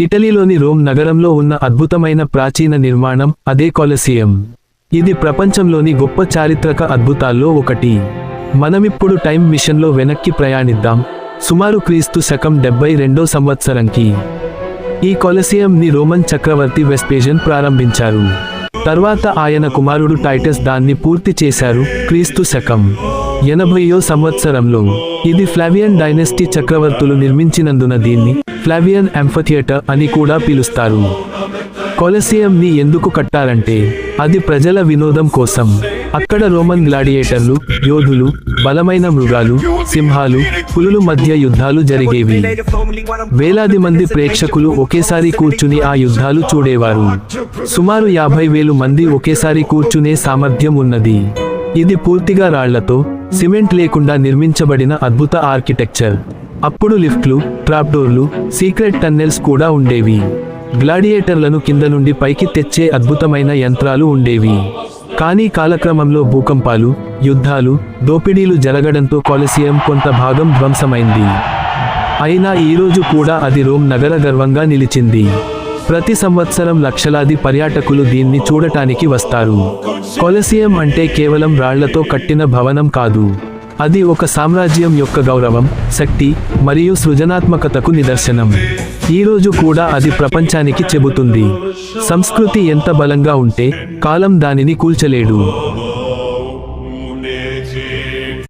ఇటలీలోని Rome నగరంలో ఉన్న అద్భుతమైన ప్రాచీన నిర్మాణం అదే కొలసియం. ఇది ప్రపంచంలోని గొప్ప చారిత్రక అద్భుతాల్లో ఒకటి. మనమిప్పుడు టైం మిషన్లో వెనక్కి ప్రయాణిద్దాం. సుమారు క్రీస్తు శకం డెబ్బై రెండో సంవత్సరంకి. ఈ కొలసియంని రోమన్ చక్రవర్తి వెస్పేజన్ ప్రారంభించారు. తర్వాత ఆయన కుమారుడు టైటస్ దాన్ని పూర్తి చేశారు క్రీస్తు శకం. ఎనభైయో సంవత్సరంలో ఇది ఫ్లావియన్ డైనెస్టీ చక్రవర్తులు నిర్మించినందున దీన్ని ఫ్లావియన్ ఎంఫథియేటర్ అని కూడా పిలుస్తారు. కొలసియంని ఎందుకు కట్టారంటే అది ప్రజల వినోదం కోసం. అక్కడ రోమన్ గ్లాడియేటర్లు యోధులు బలమైన మృగాలు సింహాలు పులులు మధ్య యుద్ధాలు జరిగేవి. వేలాది మంది ప్రేక్షకులు ఒకేసారి కూర్చుని ఆ యుద్ధాలు చూడేవారు. సుమారు యాభై వేలు మంది ఒకేసారి కూర్చునే సామర్థ్యం ఉన్నది. ఇది పూర్తిగా రాళ్ళతో సిమెంట్ లేకుండా నిర్మించబడిన అద్భుత ఆర్కిటెక్చర్. అప్పుడు లిఫ్ట్లు ట్రాప్డోర్లు సీక్రెట్ టన్నెల్స్ కూడా ఉండేవి. గ్లాడియేటర్లను కింద నుండి పైకి తెచ్చే అద్భుతమైన యంత్రాలు ఉండేవి. కానీ కాలక్రమంలో భూకంపాలు యుద్ధాలు దోపిడీలు జరగడంతో కొలసియం కొంత భాగం ధ్వంసమైంది. అయినా ఈరోజు కూడా అది రోమ్ నగర గర్వంగా నిలిచింది. ప్రతి సంవత్సరం లక్షలాది పర్యాటకులు దీన్ని చూడటానికి వస్తారు. కొలసియం అంటే కేవలం రాళ్ళతో కట్టిన భవనం కాదు. అది ఒక సామ్రాజ్యం యొక్క గౌరవం శక్తి మరియు సృజనాత్మకతకు నిదర్శనం. ఈ రోజు కూడా అది ప్రపంచానికి చెబుతుంది. సంస్కృతి ఎంత బలంగా ఉంటే కాలం దానిని కూల్చలేడు.